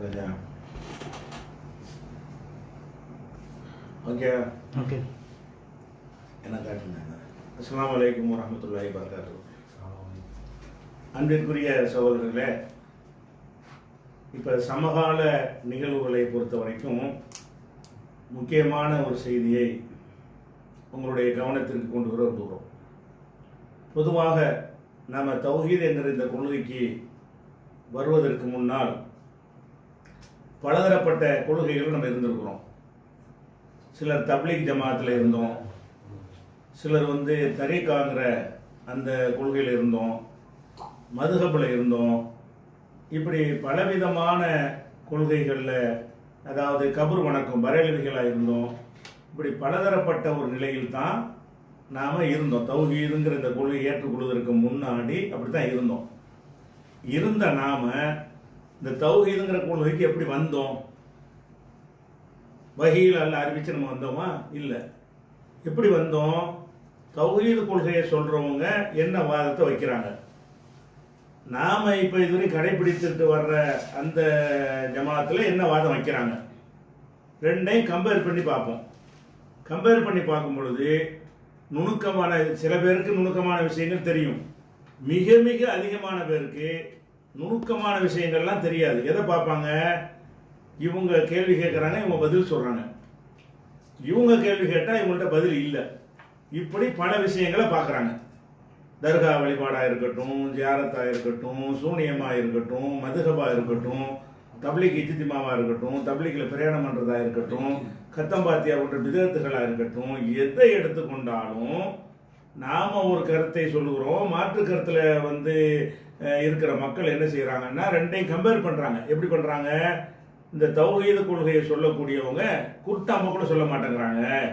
ரஜா okay okay என்ன காட்டுங்க அஸ்ஸலாமு அலைக்கும் வரஹ்மத்துல்லாஹி வபரகாத்துஹு அன்பிற்குரிய சகோதரர்களே இப்போ சமகால நிகழ்வுகளை பொறுத்த வரைக்கும் முக்கியமான ஒரு செய்தியை உங்களுடைய கவனத்திற்கு கொண்டு வர விரும்புகிறோம் பொதுவாக நம்ம தௌஹீத் என்கிற இந்த கொள்கைக்கு வருவதற்கு முன்னால் பலதரப்பட்ட கொள்கைகள் நம்ம இருந்திருக்கிறோம். சிலர் தப்லீக் ஜமாத்தில் இருந்தோம். சிலர் வந்து தரீக்காங்கிற அந்த கொள்கையில் இருந்தோம். மதுகப்பில் இருந்தோம். இப்படி பலவிதமான கொள்கைகளில் அதாவது கபூர் வணக்கம் பரேலவிகளாக இருந்தோம். இப்படி பலதரப்பட்ட ஒரு நிலையில் தான் நாம் இருந்தோம். தௌஹீதுங்கிற இந்த கொள்கையை ஏற்றுக்கொள்வதற்கு முன்னாடி அப்படி தான் இருந்தோம். இருந்த நாம் இந்த தௌஹீதுங்கிற கொள்கைக்கு எப்படி வந்தோம்? வகையில் அல்ல அறிவிச்சு நம்ம வந்தோமா? இல்லை. எப்படி வந்தோம்? தௌஹீது கொள்கையை சொல்கிறவங்க என்ன வாதத்தை வைக்கிறாங்க? நாம் இப்போ இதுவரை கடைபிடித்துட்டு வர்ற அந்த ஜமாத்தில் என்ன வாதம் வைக்கிறாங்க? ரெண்டையும் கம்பேர் பண்ணி பார்ப்போம். கம்பேர் பண்ணி பார்க்கும் பொழுது நுணுக்கமான சில பேருக்கு நுணுக்கமான விஷயங்கள் தெரியும். மிக மிக அதிகமான பேருக்கு நுணுக்கமான விஷயங்கள்லாம் தெரியாது. எதை பார்ப்பாங்க? இவங்க கேள்வி கேட்குறாங்க இவங்க பதில் சொல்கிறாங்க இவங்க கேள்வி கேட்டால் இவங்கள்ட்ட பதில் இல்லை. இப்படி பல விஷயங்களை பார்க்குறாங்க. தர்கா வழிபாடாக இருக்கட்டும் ஜியாரத்தாக இருக்கட்டும் சூனியமாக இருக்கட்டும் மதுகபாக இருக்கட்டும் தப்லீக் இஜித்திமாவாக இருக்கட்டும் தப்லீக்கில் பிரயாணம் பண்ணுறதா இருக்கட்டும் கத்தம்பாத்தியா போன்ற விதத்துகளாக இருக்கட்டும் எதை எடுத்துக்கொண்டாலும் நாம் ஒரு கருத்தை சொல்லுகிறோம். மாற்று கருத்தில் வந்து இருக்கிற மக்கள் என்ன செய்கிறாங்கன்னா ரெண்டையும் கம்பேர் பண்ணுறாங்க எப்படி பண்ணுறாங்க இந்த தௌஹீத கொள்கையை சொல்லக்கூடியவங்க குர்ட்டாம கூட சொல்ல மாட்டேங்கிறாங்க.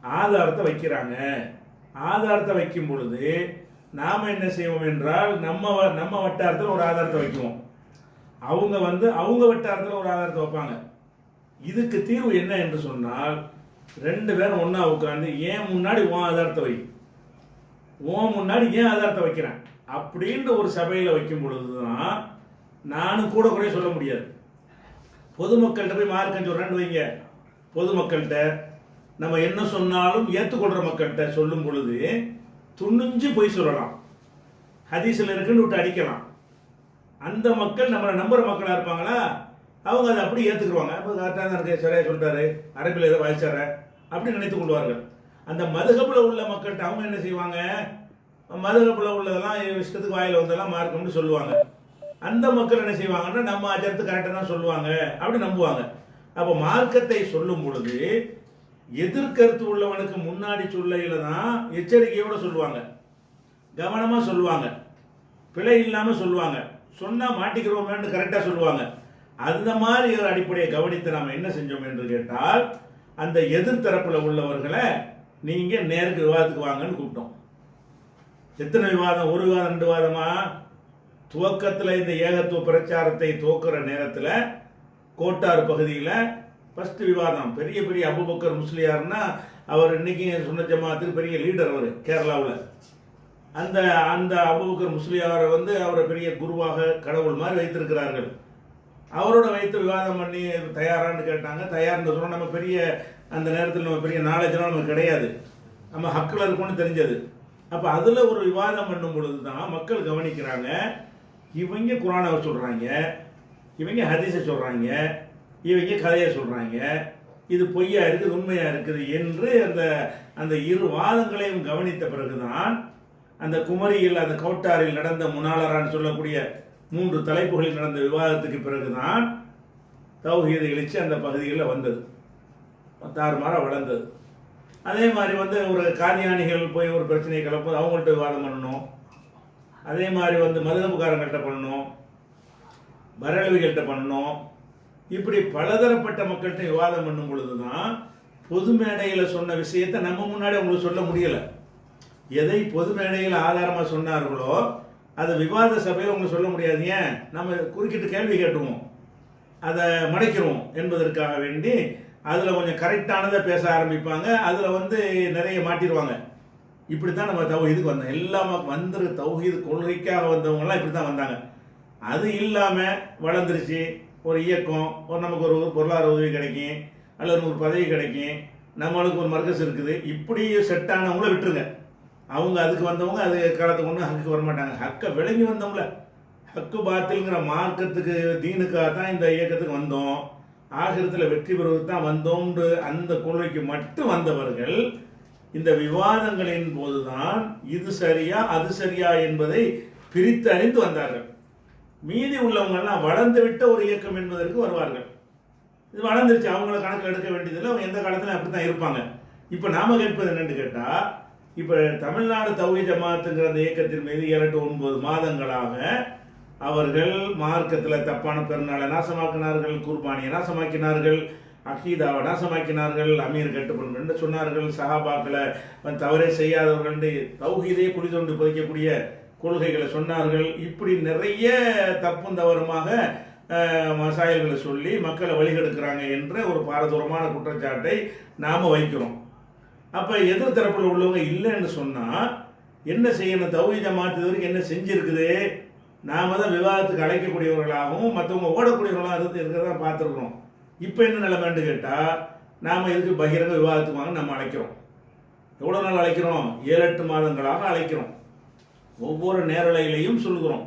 ஆதாரத்தை வைக்கிறாங்க. ஆதாரத்தை வைக்கும் பொழுது நாம் என்ன செய்வோம் என்றால் நம்ம வ- நம்ம வட்டாரத்தில் ஒரு ஆதாரத்தை வைக்குவோம். அவங்க வந்து அவங்க வட்டாரத்தில் ஒரு ஆதாரத்தை வைப்பாங்க. இதுக்கு தீர்வு என்ன என்று சொன்னால் ரெண்டு பேரும் ஒன்றா உட்காந்து ஏன் முன்னாடி உன் ஆதாரத்தை வை? உன் முன்னாடி ஏன் ஆதாரத்தை வைக்கிறேன்? அப்படின்ற ஒரு சபையில் வைக்கும் பொழுது தான் நானும் கூட குறைய சொல்ல முடியாது. பொதுமக்கள்கிட்ட போய் மார்க்கம் சொல்றேன்னு வைங்க. பொதுமக்கள்கிட்ட நம்ம என்ன சொன்னாலும் ஏற்றுக்கொள்ற மக்கள்கிட்ட சொல்லும் பொழுது துணிஞ்சு போய் சொல்லலாம். ஹதீஸில் இருக்குன்னு விட்டு அடிக்கலாம். அந்த மக்கள் நம்மளை நம்புற மக்களாக இருப்பாங்களா? அவங்க அதை அப்படியே ஏற்றுக்குருவாங்க இப்போ கரெக்டாக தான் இருக்கு. சரியாக சொல்லிட்டாரு. அரபில் ஏதோ வாய்ச்சார அப்படின்னு நினைத்து கொள்வார்கள். அந்த மதுகப்பில் உள்ள மக்கள்கிட்ட அவங்க என்ன செய்வாங்க? மதுரப்பில் உள்ளதெல்லாம் இஷ்டத்துக்கு வாயில் வந்தெல்லாம் மார்க்கம்னு சொல்லுவாங்க. அந்த மக்கள் என்ன செய்வாங்கன்னா நம்ம ஆச்சாரத்து கரெக்டாக தான் சொல்லுவாங்க அப்படி நம்புவாங்க. அப்போ மார்க்கத்தை சொல்லும் பொழுது எதிர்கருத்து உள்ளவனுக்கு முன்னாடி சொல்லையில் தான் எச்சரிக்கையோடு சொல்லுவாங்க. கவனமாக சொல்லுவாங்க. பிழை இல்லாமல் சொல்லுவாங்க. சொன்னால் மாட்டிக்கிறோமேன்னு கரெக்டாக சொல்லுவாங்க. அந்த மாதிரி ஒரு அடிப்படையை கவனித்து நாம் என்ன செஞ்சோம் என்று கேட்டால் அந்த எதிர்த்தரப்பில் உள்ளவர்களை நீங்கள் நேருக்கு விவாதத்துக்கு வாங்கன்னு கூப்பிட்டோம். எத்தனை விவாதம் ஒரு விவாதம் ரெண்டு வாதமா? துவக்கத்தில் இந்த ஏகத்துவ பிரச்சாரத்தை துவக்கிற நேரத்தில் கோட்டார் பகுதியில் ஃபர்ஸ்ட் விவாதம். பெரிய பெரிய அபுபக்கர் முஸ்லியார்னா அவர் இன்னைக்கு சுன்ன ஜமாத்துக்கு பெரிய லீடர் அவர் கேரளாவில். அந்த அந்த அபுபக்கர் முஸ்லியாரை வந்து அவரை பெரிய குருவாக கடவுள் மாதிரி வைத்திருக்கிறார்கள். அவரோட வைத்து விவாதம் பண்ணி தயாரான்னு கேட்டாங்க. தயார்னு சொன்னால் நம்ம பெரிய அந்த நேரத்தில் நம்ம பெரிய நாலேஜ்லாம் நமக்கு கிடையாது. நம்ம ஹக்கில் இருக்கும்னு தெரிஞ்சது. அப்போ அதில் ஒரு விவாதம் பண்ணும் பொழுது தான் மக்கள் கவனிக்கிறாங்க. இவங்க குரானாவை சொல்கிறாங்க இவங்க ஹதீஸை சொல்கிறாங்க இவங்க கதையை சொல்கிறாங்க இது பொய்யா இருக்குது உண்மையாக இருக்குது என்று அந்த அந்த இரு வாதங்களையும் கவனித்த பிறகுதான் அந்த குமரியில் அந்த கவுட்டாரில் நடந்த முனாளரான்னு சொல்லக்கூடிய மூன்று தலைப்புகளில் நடந்த விவாதத்துக்கு பிறகுதான் தௌஹீதை எழுச்சி அந்த பகுதிகளில் வந்தது. தாறுமாறாக வளர்ந்தது. அதே மாதிரி வந்து ஒரு காதியானிகள் போய் ஒரு பிரச்சனையை கிளப்போது அவங்கள்ட்ட விவாதம் பண்ணணும். அதே மாதிரி வந்து மதுகபுக்காரங்கள்ட்ட பண்ணணும். வரலவிகள்கிட்ட பண்ணணும். இப்படி பலதரப்பட்ட மக்கள்கிட்ட விவாதம் பண்ணும் பொழுது தான் பொது மேடையில் சொன்ன விஷயத்தை நம்ம முன்னாடி அவங்களுக்கு சொல்ல முடியலை. எதை பொது மேடையில் ஆதாரமாக சொன்னார்களோ அதை விவாத சபையில் உங்களுக்கு சொல்ல முடியாது. ஏன்? நம்ம குறுக்கிட்டு கேள்வி கேட்டுருவோம் அதை மடைக்கிறோம் என்பதற்காக வேண்டி அதில் கொஞ்சம் கரெக்டானதை பேச ஆரம்பிப்பாங்க. அதில் வந்து நிறைய மாட்டிடுவாங்க இப்படி தான் நம்ம தௌஹீதுக்கு வந்தோம். எல்லாமே வந்துரு தௌஹீது கொள்கைக்காக வந்தவங்கலாம் இப்படி தான் வந்தாங்க. அது இல்லாமல் வளர்ந்துருச்சு. ஒரு இயக்கம் ஒரு நமக்கு ஒரு பொருளாதார உதவி கிடைக்கும். அல்லது ஒரு பதவி கிடைக்கும். நம்மளுக்கு ஒரு மர்க்கஸ் இருக்குது. இப்படி செட் ஆனவங்கள விட்டுருங்க. அவங்க அதுக்கு வந்தவங்க அது காலத்துக்கு ஒன்றும் ஹக்கு வர மாட்டாங்க ஹக்கை விளங்கி வந்தவங்கள ஹக்கு பாத்தில்ங்கிற மார்க்கத்துக்கு தீனுக்காக தான் இந்த இயக்கத்துக்கு வந்தோம். ஆகிரத்தில் வெற்றி பெறுவது தான் வந்தோம்னு அந்த கொள்கைக்கு மட்டும் வந்தவர்கள் இந்த விவாதங்களின் போதுதான் இது சரியா அது சரியா என்பதை பிரித்து அறிந்து வந்தார்கள். மீதி உள்ளவங்கெல்லாம் வளர்ந்து விட்ட ஒரு இயக்கம் என்பதற்கு வருவார்கள். இது வளர்ந்துருச்சு அவங்கள கணக்கில் எடுக்க வேண்டியதில்லை அவங்க எந்த காலத்தில் அப்படி தான் இருப்பாங்க. இப்போ நாம கேட்பது என்னன்னு கேட்டால் இப்போ தமிழ்நாடு தௌஹி ஜமாத்துங்கிற அந்த இயக்கத்தின் மீது ஏழு ஒன்பது மாதங்களாக அவர்கள் மார்க்கத்தில் தப்பான பெருநாளை நாசமாக்கினார்கள் குர்பானியை நாசமாக்கினார்கள் அகீதாவை நாசமாக்கினார்கள் அமீர் கட்டுப்படும் என்று சொன்னார்கள் சஹாபாக்களை தவறே செய்யாதவர்கள் தௌஹீதே குழி தோண்டி பதிக்கக்கூடிய கொள்கைகளை சொன்னார்கள். இப்படி நிறைய தப்பும் தவறுமாக மசாயல்களை சொல்லி மக்களை வழிகெடுக்கிறாங்க என்ற ஒரு பாரதூரமான குற்றச்சாட்டை நாம் வைக்கிறோம். அப்போ எதிர் உள்ளவங்க இல்லைன்னு சொன்னால் என்ன செய்யணும்? தௌஹீதை மாற்றுவதற்கு வரைக்கும் என்ன செஞ்சுருக்குது? நாம் தான் விவாதத்துக்கு அழைக்கக்கூடியவர்களாகவும் மற்றவங்க ஓடக்கூடியவர்களாக இருந்து இருக்கிறத பார்த்துருக்குறோம். இப்போ என்ன நிலைமைன்னு கேட்டால் நாம் எதுக்கு பகிரங்க விவாதத்துக்கு வாங்க நம்ம அழைக்கிறோம். எவ்வளோ நாள் அழைக்கிறோம்? ஏழு எட்டு மாதங்களாக அழைக்கிறோம். ஒவ்வொரு நேரலையிலையும் சொல்கிறோம்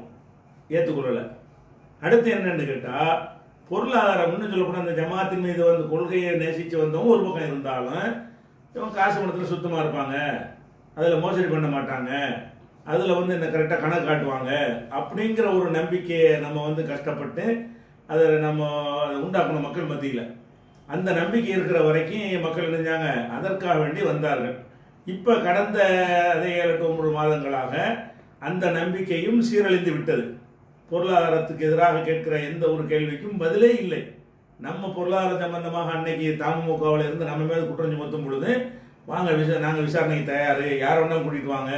ஏற்றுக்கொள்ளலை அடுத்து என்னென்னு கேட்டால் பொருளாதாரம் இன்னும் சொல்லப்போனால் அந்த ஜமாத்தின் மீது வந்து கொள்கையை நேசித்து வந்தவங்க ஒரு பக்கம் இருந்தாலும் இவங்க காசு பணத்தில் சுத்தமாக இருப்பாங்க. அதில் மோசடி பண்ண மாட்டாங்க. அதில் வந்து இந்த கரெக்டாக கணக்கு காட்டுவாங்க. அப்படிங்கிற ஒரு நம்பிக்கையை நம்ம வந்து கஷ்டப்பட்டு அதை நம்ம உண்டாக்கணும் மக்கள் மத்தியில். அந்த நம்பிக்கை இருக்கிற வரைக்கும் மக்கள் நினைஞ்சாங்க அதற்காக வேண்டி வந்தார்கள். இப்போ கடந்த அதே ஏழு எட்டு ஒன்பது மாதங்களாக அந்த நம்பிக்கையும் சீரழிந்து விட்டது. பொருளாதாரத்துக்கு எதிராக கேட்கிற எந்த ஒரு கேள்விக்கும் பதிலே இல்லை. நம்ம பொருளாதார சம்பந்தமாக அன்னைக்கு தமுகவில் இருந்து நம்ம மேலே குற்றம் சுமத்தும் பொழுது வாங்க விசா நாங்கள் விசாரணைக்கு தயார். யாரை வேணாலும் கூட்டிகிட்டு வாங்க.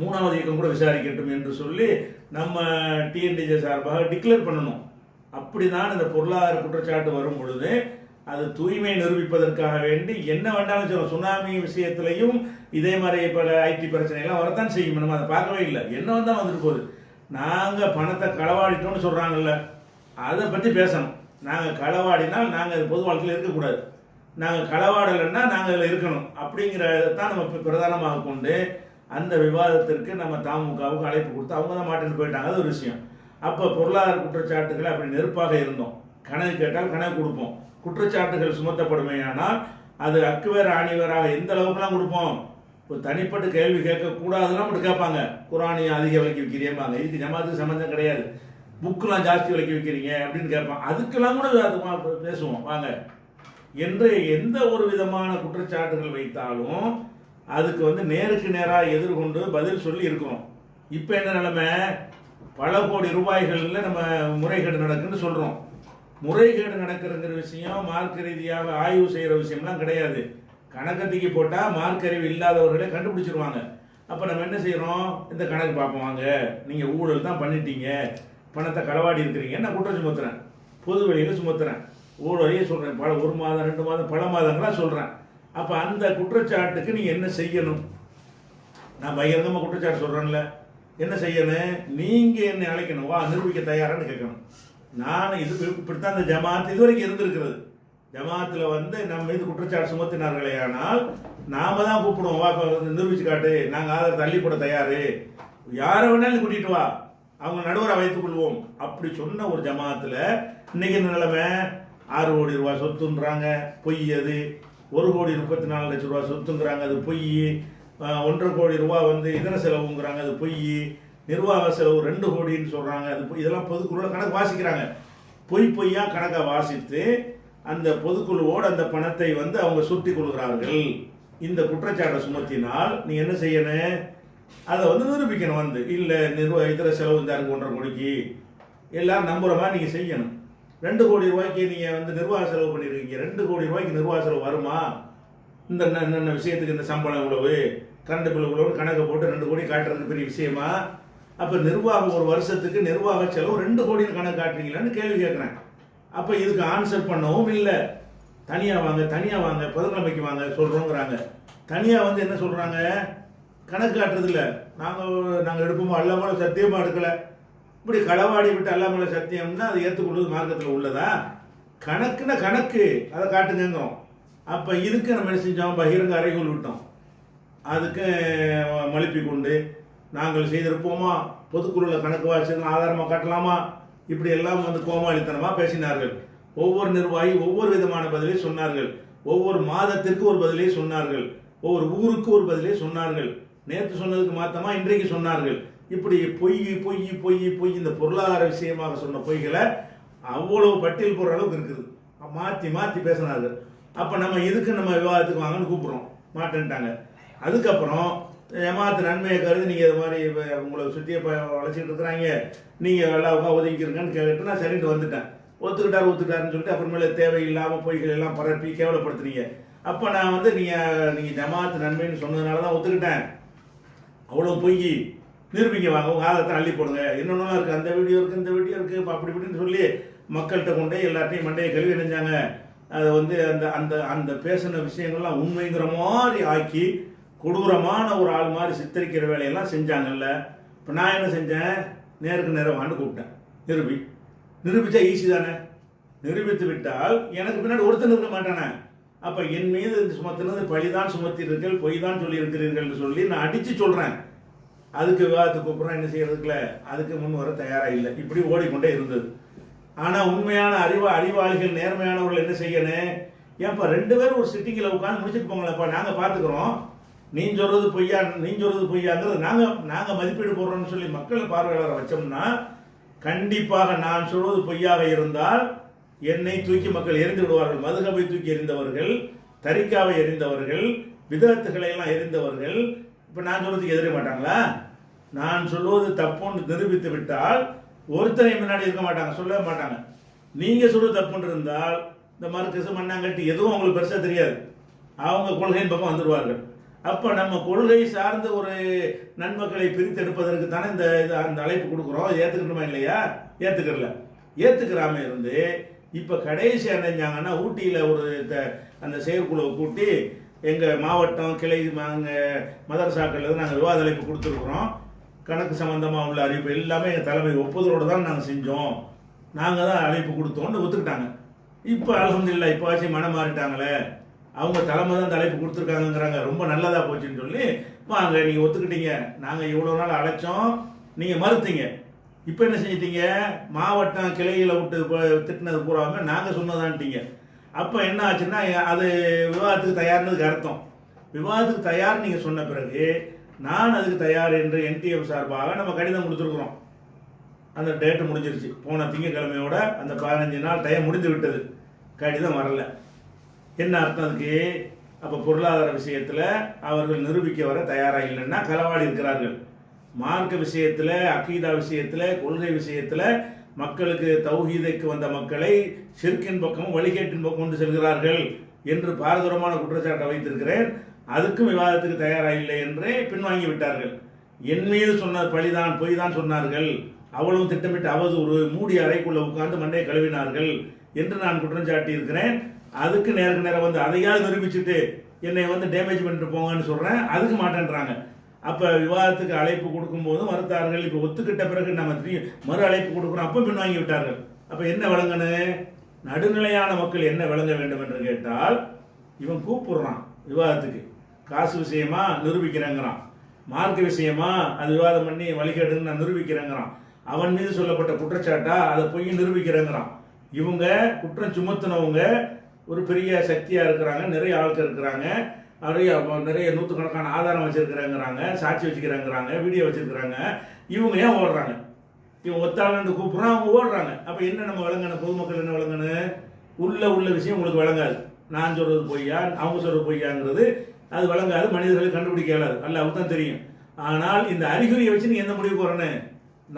மூணாவது இயக்கம் கூட விசாரிக்கட்டும் என்று சொல்லி நம்ம டிஎன்டிஜே சார்பாக டிக்ளேர் பண்ணணும். அப்படிதான் இந்த பொருளாதார குற்றச்சாட்டு வரும் பொழுது அது தூய்மை நிரூபிப்பதற்காக வேண்டி என்ன வேண்டாலும் சொல்லும் சுனாமி விஷயத்திலையும் இதே மாதிரி பல ஐடி பிரச்சனைகள்லாம் வரத்தான் செய்யும். நம்ம அதை பார்க்கவே இல்லை. என்ன வந்தால் வந்துட்டு போகுது. நாங்கள் பணத்தை களவாடிட்டோம்னு சொல்கிறாங்கல்ல அதை பற்றி பேசணும். நாங்கள் களவாடினால் நாங்கள் அது பொது வாழ்க்கையில் இருக்கக்கூடாது. நாங்கள் களவாடலைன்னா நாங்கள் அதில் இருக்கணும். அப்படிங்கிறத தான் நம்ம பிரதானமாக கொண்டு அந்த விவாதத்திற்கு நம்ம தமுகவுக்கு அழைப்பு கொடுத்து அவங்க தான் மாட்டின்னு போயிட்டாங்க. அது ஒரு விஷயம். அப்போ பொருளாதார குற்றச்சாட்டுகளை அப்படி நெருப்பாக இருந்தோம். கணக்கு கேட்டால் கணக்கு கொடுப்போம். குற்றச்சாட்டுகள் சுமத்தப்படுமையானால் அது அக்குவேர் ஆணிவராக எந்த அளவுக்குலாம் கொடுப்போம்? ஒரு தனிப்பட்ட கேள்வி கேட்கக்கூடாதுலாம் அப்படி கேட்பாங்க. குரானியை அதிக விலைக்கு விற்கிறியம்பாங்க இதுக்கு ஜமாத்துக்கு சம்மந்தம் கிடையாது. புக்கெலாம் ஜாஸ்தி விலைக்கு விற்கிறீங்க அப்படின்னு கேட்பான் அதுக்கெல்லாம் கூட அது பேசுவோம். வாங்க. என்று எந்த ஒரு விதமான குற்றச்சாட்டுகள் வைத்தாலும் அதுக்கு வந்து நேருக்கு நேராக எதிர்கொண்டு பதில் சொல்லி இருக்கிறோம் இப்போ என்ன நிலைமை? பல கோடி ரூபாய்களில் நம்ம முறைகேடு நடக்குன்னு சொல்கிறோம் முறைகேடு நடக்கிறங்கிற விஷயம் மார்க்க ரீதியாக ஆய்வு செய்கிற விஷயம்லாம் கிடையாது. கணக்கத்துக்கு போட்டால் மார்க் அறிவு இல்லாதவர்களே கண்டுபிடிச்சிருவாங்க. அப்போ நம்ம என்ன செய்கிறோம் இந்த கணக்கு பார்ப்போம் வாங்க. நீங்கள் ஊழல் தான் பண்ணிட்டீங்க. பணத்தை களவாடி இருக்கிறீங்க. நான் குற்றம் சுமத்துறேன். பொது வெளியில் சுமத்துறேன். ஊழலையே சொல்கிறேன் பல ஒரு மாதம் ரெண்டு மாதம் பல மாதங்களாக சொல்கிறேன் அப்போ அந்த குற்றச்சாட்டுக்கு நீங்கள் என்ன செய்யணும்? நான் பகிரங்கமாக குற்றச்சாட்டு சொல்கிறேன்ல என்ன செய்யணும்? நீங்கள் என்னை அழைக்கணும். வா நிரூபிக்க தயாரான்னு கேட்கணும். நான் இது இப்படித்தான் இந்த ஜமாத் இது வரைக்கும் இருந்திருக்கிறது. ஜமாத்தில் வந்து நம்ம மீது குற்றச்சாட்டு சுமத்தினார்களே ஆனால் நாம தான் கூப்பிடுவோம். வா இப்போ வந்து நிரூபிச்சு காட்டு. நாங்கள் ஆதரவு தள்ளி போட தயார். யாரை வேணாலும் கூட்டிகிட்டு வா. அவங்க நடுவரை வைத்துக் கொள்வோம். அப்படி சொன்ன ஒரு ஜமாத்தில் இன்னைக்கு நிலைமை? ஆறு கோடி ரூபாய் சொத்துன்றாங்க. பொய் அது. ஒரு கோடி முப்பத்தி நாலு லட்சம் ரூபா சொத்துங்கிறாங்க அது பொய். ஒன்றரை கோடி ரூபா வந்து இதர செலவுங்கிறாங்க அது பொய். நிர்வாக செலவு ரெண்டு கோடின்னு சொல்கிறாங்க அது பொய். இதெல்லாம் பொதுக்குழுவில் கணக்கு வாசிக்கிறாங்க. பொய் பொய்யா கணக்கை வாசித்து அந்த பொதுக்குழுவோடு அந்த பணத்தை வந்து அவங்க சுட்டி கொள்கிறார்கள். இந்த குற்றச்சாட்டை சுமத்தினால் நீ என்ன செய்யணும் அதை வந்து நிரூபிக்கணும் வந்து. இல்லை நிர்வாக இதர செலவு இந்த ஒன்றரை கோடிக்கு. எல்லாம் நம்புகிற மாதிரி நீங்கள் செய்யணும். ரெண்டு கோடி ரூபாய்க்கு நீங்கள் வந்து நிர்வாக செலவு பண்ணியிருக்கீங்க ரெண்டு கோடி ரூபாய்க்கு நிர்வாக செலவு வருமா? இந்த என்னென்ன விஷயத்துக்கு இந்த சம்பளம் இவ்வளவு கரண்ட் பில் இவ்வளவு கணக்கு போட்டு ரெண்டு கோடி காட்டுறதுக்கு பெரிய விஷயமா? அப்போ நிர்வாகம் ஒரு வருஷத்துக்கு நிர்வாக செலவு ரெண்டு கோடின்னு கணக்கு காட்டுறீங்களான்னு கேள்வி கேட்குறேன் அப்போ இதுக்கு ஆன்சர் பண்ணவும் இல்லை. தனியாக வாங்க தனியாக வாங்க புதன்கிழமைக்கு வாங்க சொல்கிறோங்கிறாங்க தனியாக வந்து என்ன சொல்கிறாங்க கணக்கு காட்டுறதில்ல. நாங்கள் நாங்கள் எடுப்போமோ? அல்லாமல் சத்தியமாக எடுக்கலை. இப்படி களவாடி விட்டு அல்லாமல சத்தியம்னா அதை ஏற்றுக்கொள்வது மார்க்கத்தில் உள்ளதா? கணக்குன்னா கணக்கு. அதை காட்டுங்கிறோம் அப்போ இதுக்கு நம்ம என்ன செஞ்சோம்? பகிரங்க அறைகோல் விட்டோம். அதுக்கு மழுப்பி கொண்டு நாங்கள் செய்திருப்போமா? பொதுக்குழுவில் கணக்கு வாசிகள் ஆதாரமாக காட்டலாமா? இப்படி எல்லாம் வந்து கோமாளித்தனமாக பேசினார்கள். ஒவ்வொரு நிர்வாகி ஒவ்வொரு விதமான பதிலை சொன்னார்கள். ஒவ்வொரு மாதத்திற்கு ஒரு பதிலை சொன்னார்கள். ஒவ்வொரு ஊருக்கு ஒரு பதிலை சொன்னார்கள். நேற்று சொன்னதுக்கு மாத்தமா? இன்றைக்கு சொன்னார்கள். இப்படி பொய் பொய் பொய் பொய் இந்த பொருளாதார விஷயமாக சொன்ன பொய்களை அவ்வளோ பட்டியல் போடுற அளவுக்கு இருக்குது. மாற்றி மாற்றி பேசினாரு அப்போ நம்ம எதுக்கு நம்ம விவாதத்துக்கு வாங்கன்னு கூப்பிட்றோம். மாட்டேன்ட்டாங்க. அதுக்கப்புறம் ஏமாத்து நன்மையை கருதி நீங்கள் இது மாதிரி இப்போ உங்களை சுற்றியை வளைச்சிக்கிட்டு இருக்கிறாங்க. நீங்கள் நல்லா உட்கா ஒதுக்கிருங்கன்னு கேட்டு நான் சரிட்டு வந்துட்டேன். ஒத்துக்கிட்டார் ஒத்துக்கிட்டாருன்னு சொல்லிட்டு அப்புறமேல தேவையில்லாமல் பொய்கள் எல்லாம் பரப்பி கேவலப்படுத்துனீங்க. அப்போ நான் வந்து நீங்கள் நீங்கள் ஜமாத்து நன்மைன்னு சொன்னதுனால தான் ஒத்துக்கிட்டேன். அவ்வளோ பொய். நிரூபிங்க வாங்க உங்கள் ஆதாரத்தை அள்ளி போடுங்க. என்னென்னலாம் இருக்குது அந்த வீடியோ இருக்குது இந்த வீடியோ இருக்குது இப்போ அப்படி இப்படின்னு சொல்லி மக்கள்கிட்ட கொண்டு எல்லாத்தையும் மண்டையை கழுவி நினைஞ்சாங்க அதை வந்து அந்த அந்த அந்த பேசின விஷயங்கள்லாம் உண்மைங்கிற மாதிரி ஆக்கி கொடூரமான ஒரு ஆள் மாதிரி சித்தரிக்கிற வேலையெல்லாம் செஞ்சாங்கல்ல. இப்போ நான் என்ன செஞ்சேன்? நேருக்கு நேரம் வாண்டு கூப்பிட்டேன். நிரூபி. நிரூபித்தா ஈஸி தானே? நிரூபித்து விட்டால் எனக்கு பின்னாடி ஒருத்தன் இருக்க மாட்டானே. அப்போ என் மீது இந்த சுமத்தினது பழிதான் சுமத்திருக்கீர்கள் பொய் தான் சொல்லியிருக்கிறீர்கள் சொல்லி நான் அடித்து சொல்கிறேன் அதுக்கு விவாதத்துக்கு கூப்பிட்றோம் என்ன செய்யறதுக்குல அதுக்கு முன் வர தயாராக இல்லை. இப்படி ஓடிக்கொண்டே இருந்தது. ஆனால் உண்மையான அறிவா அறிவாளிகள் நேர்மையானவர்கள் என்ன செய்யணும் ஏன்ப்பா ரெண்டு பேரும் ஒரு சிட்டிங்கில் உட்காந்து முடிச்சுட்டு போங்களேப்பா? நாங்கள் பார்த்துக்குறோம் நீ சொல்றது பொய்யா நீ சொல்றது பொய்யாங்கிறது நாங்கள் நாங்கள் மதிப்பீடு போடுறோம்னு சொல்லி மக்கள் பார்வையாளரை வச்சோம்னா கண்டிப்பாக நான் சொல்வது பொய்யாக இருந்தால் என்னை தூக்கி மக்கள் எரிந்து விடுவார்கள். மதுகபை தூக்கி எறிந்தவர்கள் தரிக்காவை எறிந்தவர்கள் விதத்துகளை எல்லாம் எறிந்தவர்கள் இப்போ நான் சொல்றதுக்கு எதிர மாட்டாங்களா? நான் சொல்வது தப்புன்னு நிரூபித்து விட்டால் ஒருத்தரை முன்னாடி இருக்க மாட்டாங்க சொல்லவே மாட்டாங்க. நீங்க சொல்றது தப்புன்னு இருந்தால் இந்த மருத்துவ மண்ணாங்கட்டி எதுவும் அவங்களுக்கு பெருசாக தெரியாது. அவங்க கொள்கையின் பக்கம் வந்துடுவார்கள் அப்போ நம்ம கொள்கை சார்ந்த ஒரு நன்மக்களை பிரித்தெடுப்பதற்கு தானே இந்த இது அந்த அழைப்பு கொடுக்குறோம். ஏற்றுக்கணுமா இல்லையா? ஏற்றுக்கிறல ஏற்றுக்கிறாம இருந்து இப்போ கடைசி அடைஞ்சாங்கன்னா ஊட்டியில் ஒரு த- அந்த செயற்குழுவை கூட்டி எங்கள் மாவட்டம் கிளை அங்க மதரசாக்கள் நாங்கள் விவாத அழைப்பு கொடுத்துருக்குறோம். கணக்கு சம்மந்தமாக உள்ள அறிவிப்பு எல்லாமே எங்கள் தலைமை ஒப்புதலோடு தான் நாங்கள் செஞ்சோம். நாங்கள் தான் அழைப்பு கொடுத்தோம்னு ஒத்துக்கிட்டாங்க. இப்போ அலமதுல்லா இப்போவாச்சும் மனம் மாறிட்டாங்களே. அவங்க தலைமை தான் தலைப்பு கொடுத்துருக்காங்கங்கிறாங்க. ரொம்ப நல்லதாக போச்சுன்னு சொல்லி வாங்க நீங்கள் ஒத்துக்கிட்டீங்க. நாங்கள் இவ்வளோ நாள் அழைச்சோம். நீங்கள் மறுத்தீங்க. இப்போ என்ன செஞ்சிட்டீங்க? மாவட்டம் கிளைகளை விட்டு திட்டினது பூராமே நாங்கள் சொன்னதான்ட்டீங்க. அப்போ என்ன ஆச்சுன்னா அது விவாதத்துக்கு தயார்னதுக்கு அர்த்தம். விவாதத்துக்கு தயார் நீங்கள் சொன்ன பிறகு நான் அதுக்கு தயார் என்று என்டிஎஃப் சார்பாக நம்ம கடிதம் கொடுத்துருக்குறோம். அந்த டேட்டு முடிஞ்சிருச்சு. போன திங்கக்கிழமையோட அந்த பதினஞ்சு நாள் டைம் முடிந்து விட்டது. கடிதம் வரல. என்ன அர்த்தம் அதுக்கு? அப்போ பொருளாதார விஷயத்தில் அவர்கள் நிரூபிக்க வர தயாராக இல்லைன்னா களவாடி இருக்கிறார்கள். மார்க்க விஷயத்தில் அக்கீதா விஷயத்தில் கொள்கை விஷயத்தில் மக்களுக்கு தௌஹீதைக்கு வந்த மக்களை சிற்கின் பக்கமும் வழிகேட்டின் பக்கம் கொண்டு செல்கிறார்கள் என்று பாரதூரமான குற்றச்சாட்டை வைத்திருக்கிறேன் அதுக்கும் விவாதத்துக்கு தயாராக இல்லை என்றே பின்வாங்கி விட்டார்கள். என் மீது சொன்ன பழிதான் பொய் தான் சொன்னார்கள். அவ்வளவு திட்டமிட்டு அவதூறு மூடி அறைக்குள்ள உட்கார்ந்து மண்டையை கழுவினார்கள் என்று நான் குற்றம் சாட்டி இருக்கிறேன் அதுக்கு நேருக்கு நேரம் வந்து அதையாவது நிரூபிச்சுட்டு என்னை வந்து டேமேஜ் பண்ணிட்டு போங்கன்னு சொல்கிறேன் அதுக்கு மாட்டேன்றாங்க. அப்போ விவாதத்துக்கு அழைப்பு கொடுக்கும்போது மறுத்தார்கள். இப்போ ஒத்துக்கிட்ட பிறகு நம்ம திரும்பி மறு அழைப்பு கொடுக்குறோம். அப்போ பின் வாங்கி விட்டார்கள். அப்போ என்ன விளங்கணும் நடுநிலையான மக்கள் என்ன விளங்க வேண்டும் என்று கேட்டால் இவன் கூப்பிடுறான் விவாதத்துக்கு. காசு விஷயமா? நிரூபிக்கிறேங்கிறான். மார்க்க விஷயமா? அது விவாதம் பண்ணி வழிகேடுன்னு நான் நிரூபிக்கிறேங்கிறான். அவன் மீது சொல்லப்பட்ட குற்றச்சாட்டா? அதை போய் நிரூபிக்கிறேங்கிறான். இவங்க குற்றம் சுமத்துனவங்க ஒரு பெரிய சக்தியாக இருக்கிறாங்க. நிறைய ஆட்கள் இருக்கிறாங்க. நிறைய நிறைய நூற்றுக்கணக்கான ஆதாரம் வச்சுருக்கிறாங்கிறாங்க சாட்சி வச்சுக்கிறாங்கிறாங்க வீடியோ வச்சுருக்கிறாங்க. இவங்க ஏன் ஓடுறாங்க? இவன் ஒத்தாளன்னு கூப்பிட்றோம் அவங்க ஓடுறாங்க. அப்போ என்ன நம்ம விளங்கணும்? பொதுமக்கள் என்ன விளங்கணும்? உள்ள உள்ள விஷயம் உங்களுக்கு விளங்காது. நான் சொல்கிறது பொய்யா? அவங்க சொல்கிறது பொய்யாங்கிறது அது விளங்காது. மனிதர்களை கண்டுபிடிக்க இயலாது. அவங்க தான் தெரியும். ஆனால் இந்த அறிகுறியை வச்சு நீ எந்த முடிவுக்கு வரணும்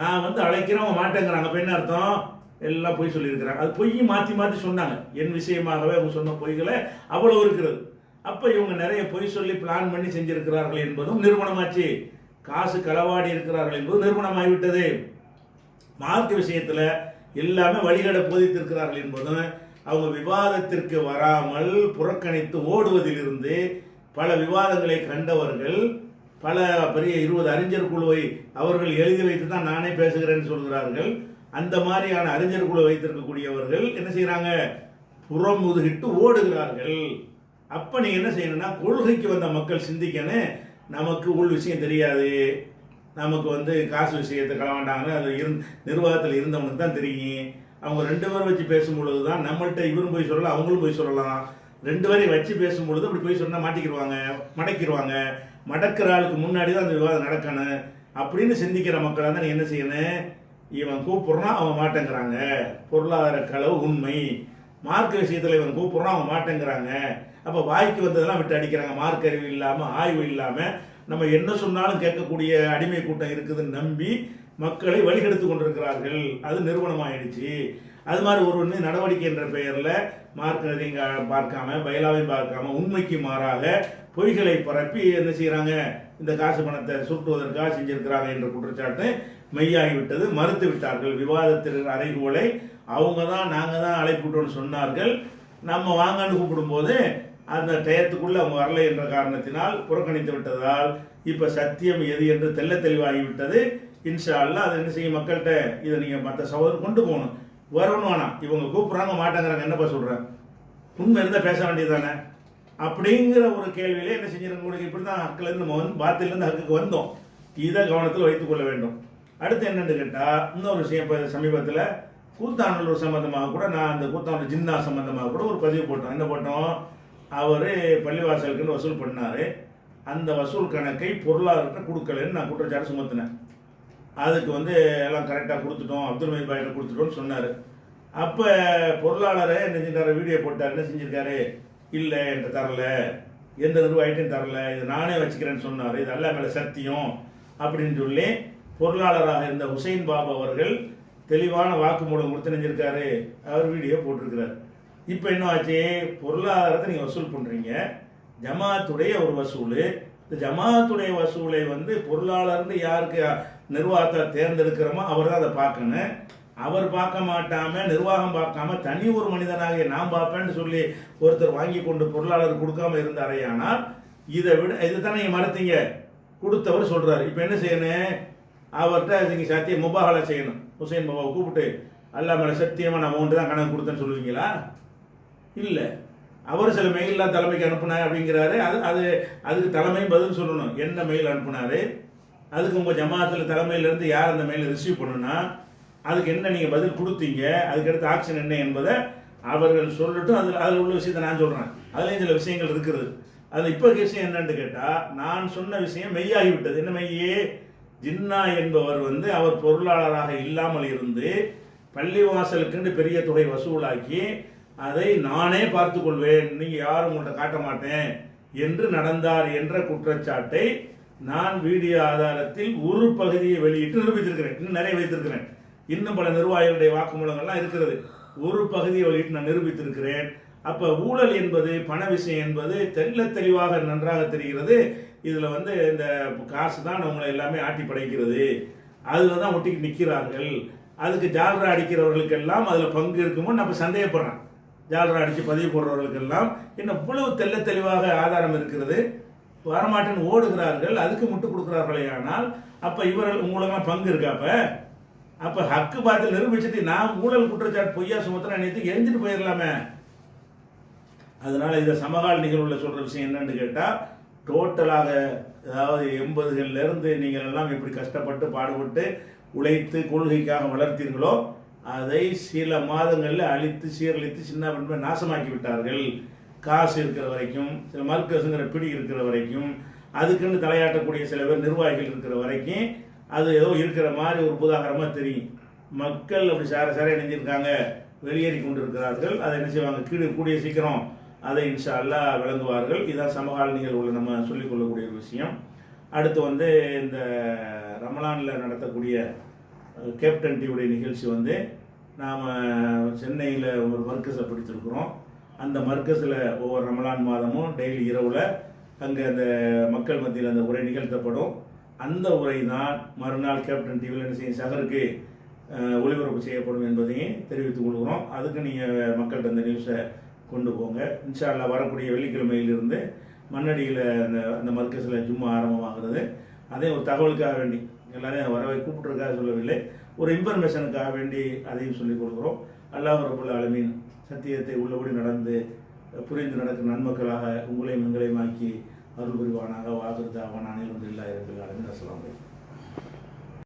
நான் வந்து அழைக்கிறவங்க மாட்டேங்கிறாங்க. அப்போ என்ன அர்த்தம்? எல்லாம் பொய் சொல்லியிருக்கிறாங்க. அது பொய் மாற்றி மாற்றி சொன்னாங்க. என் விஷயமாகவே அவங்க சொன்ன பொய்களை அவ்வளோ இருக்கிறது. அப்ப இவங்க நிறைய பொய் சொல்லி பிளான் பண்ணி செஞ்சிருக்கிறார்கள் என்பதும் நிறுவனமாச்சு. காசு களவாடி இருக்கிறார்கள் என்பதும் நிறுவனமாகிவிட்டது மார்க் விஷயத்துல எல்லாமே வழிகட போதித்திருக்கிறார்கள் என்பதும் அவங்க விவாதத்திற்கு வராமல் புறக்கணித்து ஓடுவதிலிருந்து பல விவாதங்களை கண்டவர்கள் பல பெரிய இருபது அறிஞர் குழுவை அவர்கள் எழுதி வைத்து தான் நானே பேசுகிறேன்னு சொல்கிறார்கள். அந்த மாதிரியான அறிஞர் குழு வைத்திருக்கக்கூடியவர்கள் என்ன செய்கிறாங்க புறமுதுகிட்டு ஓடுகிறார்கள். அப்ப நீங்க என்ன செய்யணும்னா கொள்கைக்கு வந்த மக்கள் சிந்திக்கணும் நமக்கு உள் விஷயம் தெரியாது. நமக்கு வந்து காசு விஷயத்தை களவாண்டாங்கன்னு அது இருந் நிர்வாகத்தில் இருந்தவனுக்கு தான் தெரியும். அவங்க ரெண்டு பேரும் வச்சு பேசும்பொழுது தான் நம்மள்கிட்ட இவரும் போய் சொல்லலாம் அவங்களும் போய் சொல்லலாம். ரெண்டு பேரையும் வச்சு பேசும் பொழுது அப்படி போய் சொன்னால் மாட்டிக்கிடுவாங்க மடக்கிடுவாங்க மடக்கிற ஆளுக்கு முன்னாடி தான் அந்த விவாதம் நடக்கணும். அப்படின்னு சிந்திக்கிற மக்களாக தான் நீ என்ன செய்யணும் இவன் கூப்பிட்றான் அவன் மாட்டேங்கிறாங்க. பொருளாதார களவு உண்மை. மார்க்க விஷயத்தில் இவன் கூப்பிட்றான் அவன் மாட்டேங்கிறாங்க. அப்போ வாய்க்கு வந்ததெல்லாம் விட்டு அடிக்கிறாங்க. மார்க் அறிவு இல்லாமல் ஆய்வு இல்லாமல் நம்ம என்ன சொன்னாலும் கேட்கக்கூடிய அடிமை கூட்டம் இருக்குதுன்னு நம்பி மக்களை வழிகெடுத்து கொண்டிருக்கிறார்கள். அது நிறுவனமாயிடுச்சு. அது மாதிரி ஒரு ஒன்று நடவடிக்கை என்ற பெயரில் மார்க்கெட்டிங் பார்க்காம பயிலாவையும் பார்க்காம உண்மைக்கு மாறாக பொய்களை பரப்பி என்ன செய்கிறாங்க இந்த காசு பணத்தை சுட்டுவதற்காக செஞ்சிருக்கிறாங்க என்ற குற்றச்சாட்டு மெய்யாகிவிட்டது. மறுத்து விட்டார்கள். விவாதத்திற்கு அறைகோலை அவங்க தான் நாங்கள் தான் அழைப்புட்டோம்னு சொன்னார்கள். நம்ம வாங்கன்னு கூப்பிடும்போது அந்த டயத்துக்குள்ளே அவங்க வரலை என்ற காரணத்தினால் புறக்கணித்து விட்டதால் இப்போ சத்தியம் எது என்று தெள்ள தெளிவாகிவிட்டது. இன்ஷா அல்லா அதை என்ன செய்யும் மக்கள்கிட்ட இதை நீங்கள் மற்ற சகோதரர் கொண்டு போகணும். வரணும் வேணாம் இவங்க கூப்பிட்றாங்க மாட்டேங்கிறாங்க என்னப்பா சொல்கிறேன் உண்மை இருந்தால் பேச வேண்டியதானே அப்படிங்கிற ஒரு கேள்வியிலே என்ன செஞ்சிருக்க உங்களுக்கு இப்படி தான் ஹக்கிலேருந்து நம்ம வந்து பாத்திலேருந்து ஹக்குக்கு வந்தோம். இதை கவனத்தில் வைத்துக் கொள்ள வேண்டும். அடுத்து என்னென்னு கேட்டால் இன்னொரு விஷயம் இப்போ சமீபத்தில் கூத்தானூர் சம்மந்தமாக கூட நான் அந்த கூத்தானூர் ஜின்னா சம்மந்தமாக கூட ஒரு பதிவு போட்டோம். என்ன போட்டோம்? அவர் பள்ளிவாசலுக்குன்னு வசூல் பண்ணார். அந்த வசூல் கணக்கை பொருளாதாரத்தை கொடுக்கலன்னு நான் குற்றச்சாட்டு சுமத்தினேன். அதுக்கு வந்து எல்லாம் கரெக்டாக கொடுத்துட்டோம் அப்துல் மஹீத் பாய்கிட்ட கொடுத்துட்டோம்னு சொன்னார். அப்போ பொருளாளரை என்ன செஞ்சாரு வீடியோ போட்டார் என்ன செஞ்சிருக்காரு? இல்லை என்கிட்ட தரல. எந்த நிர்வாகிட்டையும் தரல. இது நானே வச்சுக்கிறேன்னு சொன்னார். இது அல்ல மேலே சத்தியம் அப்படின்னு சொல்லி பொருளாளராக இருந்த ஹுசைன் பாபு அவர்கள் தெளிவான வாக்குமூலம் கொடுத்து நினைஞ்சிருக்காரு அவர் வீடியோ போட்டிருக்கிறார். இப்போ என்ன ஆச்சு? பொருளாதாரத்தை நீங்கள் வசூல் பண்ணுறீங்க ஜமாத்துடைய ஒரு வசூல். இந்த ஜமாத்துடைய வசூலை வந்து பொருளாளர்னு யாருக்கு நிர்வாகத்தை தேர்ந்தெடுக்கிறோமோ அவர் தான் அதை பார்க்கணும். அவர் பார்க்க மாட்டாம நிர்வாகம் பார்க்காம தனி ஒரு மனிதனாக நான் பார்ப்பேன்னு சொல்லி ஒருத்தர் வாங்கி கொண்டு பொருளாளர் கொடுக்காம இருந்தாரையானால் இதை விட இதுதானே நீங்கள் மறுத்தீங்க? கொடுத்தவர் சொல்றாரு. இப்போ என்ன செய்யணும்? அவர்கிட்ட நீங்கள் சத்தியம் முபாகலை செய்யணும். ஹுசைன் பாபாவை கூப்பிட்டு அல்லாமல் சத்தியமாக நான் ஒன்று தான் கணக்கு கொடுத்தேன்னு சொல்லுவீங்களா? இல்லை. அவர் சில மெயிலெலாம் தலைமைக்கு அனுப்புனார் அப்படிங்கிறாரு. அது அது அதுக்கு தலைமை பதில் சொல்லணும். என்ன மெயில் அனுப்புனாரு? அதுக்கு உங்கள் ஜமாத்தில் தலைமையிலேருந்து யார் அந்த மெயிலை ரிசீவ் பண்ணுனா அதுக்கு என்ன நீங்கள் பதில் கொடுத்தீங்க? அதுக்கடுத்து ஆக்ஷன் என்ன என்பதை அவர்கள் சொல்லட்டும். அதில் அதில் உள்ள விஷயத்தை நான் சொல்கிறேன் அதுலேயும் சில விஷயங்கள் இருக்கிறது அதில் இப்போ விஷயம் என்னன்னு கேட்டால் நான் சொன்ன விஷயம் மெய்யாகிவிட்டது. என்ன மெய்யே? ஜின்னா என்பவர் வந்து அவர் பொருளாளராக இல்லாமல் இருந்து பள்ளிவாசலுக்குன்னு பெரிய தொகை வசூலாக்கி அதை நானே பார்த்து கொள்வேன் நீங்க யாரும் உங்கள்கிட்ட காட்ட மாட்டேன். என்று நடந்தார் என்ற குற்றச்சாட்டை நான் வீடியோ ஆதாரத்தில் ஒரு பகுதியை வெளியிட்டு நிரூபித்திருக்கிறேன். இன்னும் நிறைய வைத்திருக்கிறேன். இன்னும் பல நிர்வாகிகளுடைய வாக்குமூலங்கள்லாம் இருக்கிறது. ஒரு பகுதியை வெளியிட்டு நான் நிரூபித்திருக்கிறேன். அப்ப ஊழல் என்பது பண விஷயம் என்பது தெள்ள தெளிவாக நன்றாக தெரிகிறது. இதுல வந்து இந்த காசு தான் அவங்களை எல்லாமே ஆட்டி படைக்கிறது. அதுல தான் ஒட்டிக்கு நிற்கிறார்கள் அதுக்கு ஜால்ரா அடிக்கிறவர்களுக்கெல்லாம் அதுல பங்கு இருக்குமோ நம்ம சந்தேகப்படுறேன். ஜாலரா அடித்து பதிவு போடுறவர்களுக்கெல்லாம் இன்னும் இவ்வளவு தெல்ல தெளிவாக ஆதாரம் இருக்கிறது. வரமாட்டேன்னு ஓடுகிறார்கள் அதுக்கு முட்டு கொடுக்குறார்களே ஆனால் அப்போ இவர்கள் உங்களுக்கெல்லாம் பங்கு இருக்காப்ப அப்போ? ஹக்கு பார்த்து நிரூபிச்சுட்டு நான் ஊழல் குற்றச்சாட்டு பொய்யா சுமத்துறேன் நினைத்து எரிஞ்சிட்டு போயிடலாமே அதனால் இந்த சமகால நிகழ்வில் சொல்கிற விஷயம் என்னன்னு கேட்டால் டோட்டலாக அதாவது எண்பதுகள்லேருந்து நீங்கள் எல்லாம் எப்படி கஷ்டப்பட்டு பாடுபட்டு உழைத்து கொள்கைக்காக வளர்த்தீர்களோ அதை சில மாதங்களில் அழித்து சீரழித்து சின்ன பின்ன நாசமாக்கி விட்டார்கள் காசு இருக்கிற வரைக்கும் சில மர்க்கஸுங்கிற பிடி இருக்கிற வரைக்கும் அதுக்குன்னு தலையாட்டக்கூடிய சில பேர் நிர்வாகிகள் இருக்கிற வரைக்கும் அது ஏதோ இருக்கிற மாதிரி ஒரு புதாகரமாக தெரியும். மக்கள் அப்படி சார சார இணைஞ்சிருக்காங்க. வெளியேறி கொண்டிருக்கிறார்கள். அதை என்ன செய்வாங்க? கீழே கூடிய சீக்கிரம் அதை இன்ஷா அல்லாஹ் விளங்குவார்கள். இதுதான் சமகால நிகழ்வுகளை நம்ம சொல்லிக் கொள்ளக்கூடிய ஒரு விஷயம். அடுத்து வந்து இந்த ரமலானில் நடத்தக்கூடிய கேப்டன் டியுடைய நிகழ்ச்சி வந்து நாம் சென்னையில் ஒரு மர்க்கஸை பிடிச்சிருக்கிறோம். அந்த மர்க்கஸில் ஒவ்வொரு ரமலான் மாதமும் டெய்லி இரவில் அங்கே அந்த மக்கள் மத்தியில் அந்த உரை நிகழ்த்தப்படும். அந்த உரை தான் மறுநாள் கேப்டன் டிவியில் என்ன செய்யும்? சகருக்கு ஒளிபரப்பு செய்யப்படும் என்பதையும் தெரிவித்துக் கொள்கிறோம். அதுக்கு நீங்கள் மக்கள்கிட்ட அந்த நியூஸை கொண்டு போங்க. இன்ஷா வரக்கூடிய வெள்ளிக்கிழமையிலிருந்து மண்ணடியில் அந்த அந்த மர்க்கஸில் ஜும்மா ஆரம்பமாகிறது. அதே ஒரு தகவலுக்காக வேண்டி எல்லாரையும் வரவை கூப்பிட்டுருக்காக சொல்லவில்லை. ஒரு இன்ஃபர்மேஷனுக்காக வேண்டி அதையும் சொல்லிக் கொடுக்குறோம் அல்லாஹ் ரபுல் ஆலமீன் சத்தியத்தை உள்ளபடி நடந்து புரிந்து நடக்கும் நன்மக்களாக உங்களையும் எங்களையும் ஆக்கி அருள் புரிவானாக. வாகிருதாவான அனில் ஒன்றில்லா இருக்கிறார்கள் அஸ்லாம் வலைக்கம்